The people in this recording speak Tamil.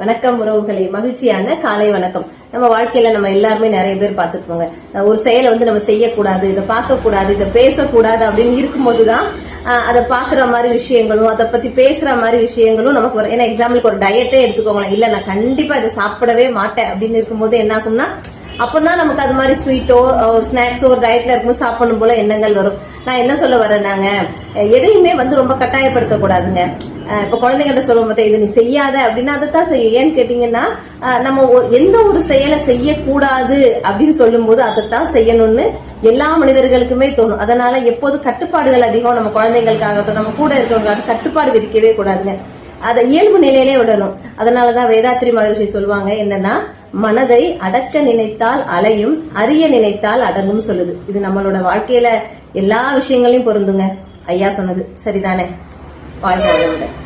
வணக்கம் உறவுகளே. மகிழ்ச்சியான காலை வணக்கம். நம்ம வாழ்க்கையில நம்ம எல்லாருமே நிறைய பேர் பார்த்துருப்போங்க ஒரு செயலை வந்து நம்ம செய்யக்கூடாது இதை பார்க்க கூடாது இதை பேசக்கூடாது அப்படின்னு இருக்கும்போதுதான் தான் அதை பாக்குற மாதிரி விஷயங்களும் அதை பத்தி பேசுற மாதிரி விஷயங்களும் நமக்கு வரும். ஏன்னா எக்ஸாம்பிளுக்கு ஒரு டயட்டே எடுத்துக்கோங்களேன். இல்ல நான் கண்டிப்பா இதை சாப்பிடவே மாட்டேன் அப்படின்னு இருக்கும்போது என்ன ஆகும்னா அப்பதான் நமக்கு அது மாதிரி ஸ்வீட்டோ ஸ்நாக்ஸோ டயட்ல இருக்கும்போது சாப்பிடணும் போல எண்ணங்கள் வரும். நான் என்ன சொல்ல வரேன் நாங்க? எதையுமே வந்து ரொம்ப கட்டாயப்படுத்தக்கூடாதுங்க இப்போ இப்ப குழந்தைகிட்ட சொல்லும் போது இது நீ செய்யாத அப்படின்னா அதை தான் செய்யும். ஏன்னு கேட்டீங்கன்னா நம்ம ஒ- எந்த ஒரு செயலை செய்யக்கூடாது அப்படின்னு சொல்லும்போது அதைத்தான் செய்யணும்னு எல்லா மனிதர்களுக்குமே தோணும். அதனால எப்போது கட்டுப்பாடுகள் அதிகம் நம்ம குழந்தைங்களுக்காகட்டும் நம்ம கூட இருக்கவங்களாகட்டும் கட்டுப்பாடு விதிக்கவே கூடாதுங்க. அதை இயல்பு நிலையிலே விடணும். அதனாலதான் வேதாத்ரி மகரிஷி சொல்லுவாங்க என்னன்னா மனதை அடக்க நினைத்தால் அலையும் அறிய நினைத்தால் அடங்கும் சொல்லுது. இது நம்மளோட வாழ்க்கையில எல்லா விஷயங்களையும் பொருந்துங்க. ஐயா சொன்னது சரிதானே? வாழ்க்கை